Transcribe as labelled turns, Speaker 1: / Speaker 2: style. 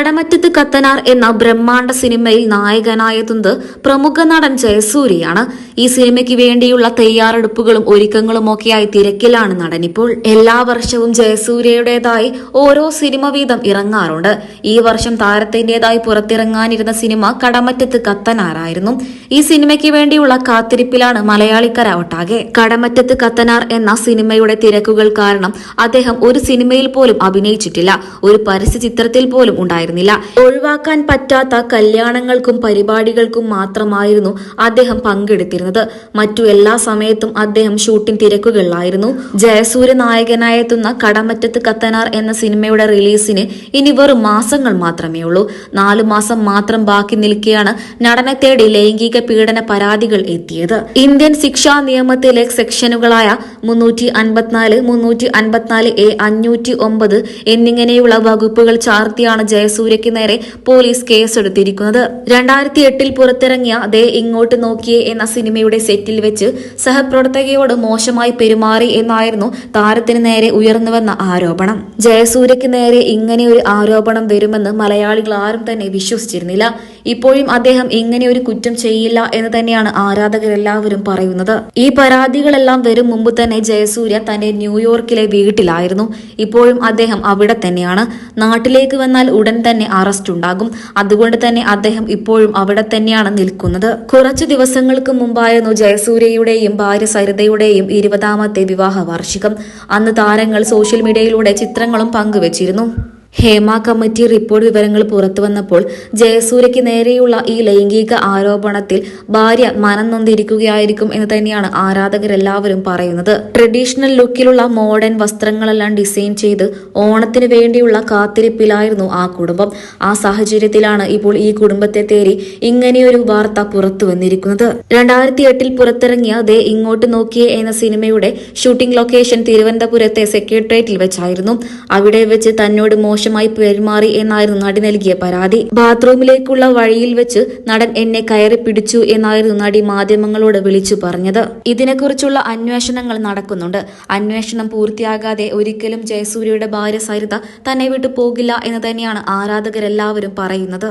Speaker 1: കടമറ്റത്ത് കത്തനാർ എന്ന ബ്രഹ്മാണ്ഡ സിനിമയിൽ നായകനായെത്തുന്നത് പ്രമുഖ നടൻ ജയസൂര്യയാണ്. ഈ സിനിമയ്ക്ക് വേണ്ടിയുള്ള തയ്യാറെടുപ്പുകളും ഒരുക്കങ്ങളും ഒക്കെയായി തിരക്കിലാണ് നടൻ. ഇപ്പോൾ എല്ലാ വർഷവും ജയസൂര്യയുടേതായി ഓരോ സിനിമ വീതം ഇറങ്ങാറുണ്ട്. ഈ വർഷം താരത്തിന്റേതായി പുറത്തിറങ്ങാനിരുന്ന സിനിമ കടമറ്റത്ത് കത്തനാറായിരുന്നു ഈ സിനിമയ്ക്ക് വേണ്ടിയുള്ള കാത്തിരിപ്പിലാണ് മലയാളിക്കര ഒട്ടാകെ കടമറ്റത്ത് കത്തനാർ എന്ന സിനിമയുടെ തിരക്കുകൾ കാരണം അദ്ദേഹം ഒരു സിനിമയിൽ പോലും അഭിനയിച്ചിട്ടില്ല. ഒരു പരസ്യ ചിത്രത്തിൽ പോലും ഉണ്ടായിരുന്നില്ല ഒഴിവാക്കാൻ പറ്റാത്ത കല്യാണങ്ങൾക്കും പരിപാടികൾക്കും മാത്രമായിരുന്നു അദ്ദേഹം പങ്കെടുത്തിരുന്നത്. മറ്റു എല്ലാ സമയത്തും അദ്ദേഹം ഷൂട്ടിംഗ് തിരക്കുകളിലായിരുന്നു. ജയസൂര്യ നായകനായെത്തുന്ന കടമറ്റത്ത് കത്തനാർ എന്ന സിനിമയുടെ റിലീസിന് ഇനി വെറും മാസങ്ങൾ മാത്രമേ ഉള്ളൂ. നാലു മാസം മാത്രം ബാക്കി നിൽക്കെയാണ് നടനെ തേടി ലൈംഗിക പീഡന പരാതികൾ എത്തിയത്. ഇന്ത്യൻ ശിക്ഷാ നിയമത്തിലെ സെക്ഷനുകളായ മുന്നൂറ്റി അൻപത്തിനാല് മുന്നൂറ്റി അൻപത്തിനാല് എ അഞ്ഞൂറ്റി ഒമ്പത് എന്നിങ്ങനെയുള്ള വകുപ്പുകൾ ചാർത്തിയാണ് ജയസൂര്യയ്ക്ക് നേരെ പോലീസ് കേസെടുത്തിരിക്കുന്നത്. രണ്ടായിരത്തി എട്ടിൽ പുറത്തിറങ്ങിയ ദേ ഇങ്ങോട്ട് നോക്കിയേ എന്ന സിനിമയുടെ സെറ്റിൽ വെച്ച് സഹപ്രവർത്തകയോട് മോശമായി പെരുമാറി എന്നായിരുന്നു താരത്തിന് നേരെ ഉയർന്നുവന്ന ആരോപണം. ജയസൂര്യയ്ക്ക് നേരെ ഇങ്ങനെ ഒരു ആരോപണം വരുമെന്ന് മലയാളികൾ ആരും തന്നെ വിശ്വസിച്ചിരുന്നില്ല. ഇപ്പോഴും അദ്ദേഹം ഇങ്ങനെ ഒരു കുറ്റം ചെയ്യില്ല എന്ന് തന്നെയാണ് ആരാധകരെല്ലാവരും പറയുന്നത്. ഈ പരാതികളെല്ലാം വരും മുമ്പ് തന്നെ ജയസൂര്യ തന്റെ ന്യൂയോർക്കിലെ വീട്ടിലായിരുന്നു. ഇപ്പോഴും അദ്ദേഹം അവിടെ തന്നെയാണ്. നാട്ടിലേക്ക് വന്നാൽ ഉടൻ തന്നെ അറസ്റ്റ് ഉണ്ടാകും. അതുകൊണ്ട് തന്നെ അദ്ദേഹം ഇപ്പോഴും അവിടെ തന്നെയാണ് നിൽക്കുന്നത്. കുറച്ചു ദിവസങ്ങൾക്ക് മുമ്പായിരുന്നു ജയസൂര്യയുടെയും ഭാര്യ സരിതയുടെയും ഇരുപതാമത്തെ വിവാഹ വാർഷികം അന്ന് താരങ്ങൾ സോഷ്യൽ മീഡിയയിലൂടെ ചിത്രങ്ങളും പങ്കുവച്ചിരുന്നു. ഹേമ കമ്മിറ്റി റിപ്പോർട്ട് വിവരങ്ങൾ പുറത്തു വന്നപ്പോൾ ജയസൂര്യയ്ക്ക് നേരെയുള്ള ഈ ലൈംഗിക ആരോപണത്തിൽ ഭാര്യ മനം നൊന്തിരിക്കുകയായിരിക്കും എന്ന് തന്നെയാണ് ആരാധകരെല്ലാവരും പറയുന്നത്. ട്രഡീഷണൽ ലുക്കിലുള്ള മോഡേൺ വസ്ത്രങ്ങളെല്ലാം ഡിസൈൻ ചെയ്ത് ഓണത്തിന് വേണ്ടിയുള്ള കാത്തിരിപ്പിലായിരുന്നു ആ കുടുംബം. ആ സാഹചര്യത്തിലാണ് ഇപ്പോൾ ഈ കുടുംബത്തെ തേരി ഇങ്ങനെയൊരു വാർത്ത പുറത്തു വന്നിരിക്കുന്നത്. രണ്ടായിരത്തി എട്ടിൽ പുറത്തിറങ്ങിയ ദേ ഇങ്ങോട്ട് നോക്കിയേ എന്ന സിനിമയുടെ ഷൂട്ടിംഗ് ലൊക്കേഷൻ തിരുവനന്തപുരത്തെ സെക്രട്ടേറിയറ്റിൽ വെച്ചായിരുന്നു. അവിടെ വെച്ച് തന്നോട് മോശമായി പെരുമാറി എന്നായിരുന്നു നടി നൽകിയ പരാതി. ബാത്റൂമിലേക്കുള്ള വഴിയിൽ വെച്ച് നടൻ എന്നെ കയറി പിടിച്ചു എന്നായിരുന്നു നടി മാധ്യമങ്ങളോട് വിളിച്ചു പറഞ്ഞത്. ഇതിനെക്കുറിച്ചുള്ള അന്വേഷണങ്ങൾ നടക്കുന്നുണ്ട്. അന്വേഷണം പൂർത്തിയാകാതെ ഒരിക്കലും ജയസൂര്യയുടെ ഭാര്യ സരിത തന്നെ വിട്ടു പോകില്ല എന്ന് തന്നെയാണ് ആരാധകരെല്ലാവരും പറയുന്നത്.